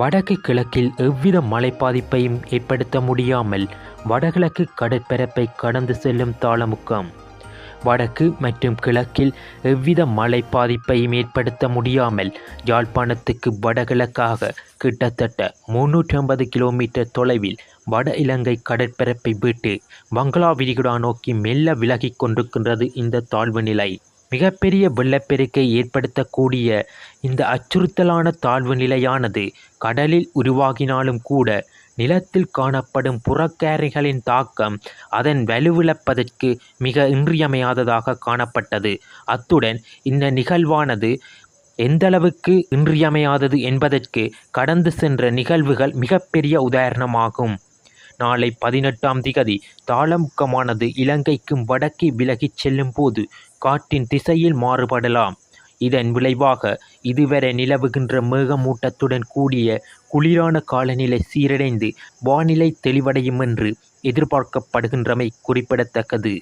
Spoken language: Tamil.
வடக்கு கிழக்கில் எவ்வித மழை பாதிப்பையும் ஏற்படுத்த முடியாமல் வடகிழக்கு கடற்பரப்பை கடந்து செல்லும் தாளமுக்கம். வடக்கு மற்றும் கிழக்கில் எவ்வித மழை பாதிப்பையும் ஏற்படுத்த முடியாமல் யாழ்ப்பாணத்துக்கு வடகிழக்காக கிட்டத்தட்ட முன்னூற்றி ஐம்பது கிலோமீட்டர் தொலைவில் வட இலங்கை கடற்பரப்பை விட்டு வங்களா விரிகுடா நோக்கி மெல்ல விலகிக் கொண்டிருக்கின்றது இந்த தாழ்வு நிலை. மிகப்பெரிய வெள்ளப்பெருக்கை ஏற்படுத்தக்கூடிய இந்த அச்சுறுத்தலான தாழ்வு நிலையானது கடலில் உருவாகினாலும் கூட நிலத்தில் காணப்படும் புறக்கேரைகளின் தாக்கம் அதன் வலுவிழப்பதற்கு மிக இன்றியமையாததாக காணப்பட்டது. அத்துடன் இந்த நிகழ்வானது எந்தளவுக்கு இன்றியமையாதது என்பதற்கு கடந்து சென்ற நிகழ்வுகள் மிகப்பெரிய உதாரணமாகும். நாளை பதினெட்டாம் திகதி. தாளமுக்கமானது இலங்கைக்கும் வடக்கே விலகிச் செல்லும் போது காற்றின் திசையில் மாறுபடலாம். இதன் விளைவாக இதுவரை நிலவுகின்ற மேகமூட்டத்துடன் கூடிய குளிரான காலநிலை சீரடைந்து வானிலை தெளிவடையும் என்று எதிர்பார்க்கப்படுகின்றமை குறிப்பிடத்தக்கது.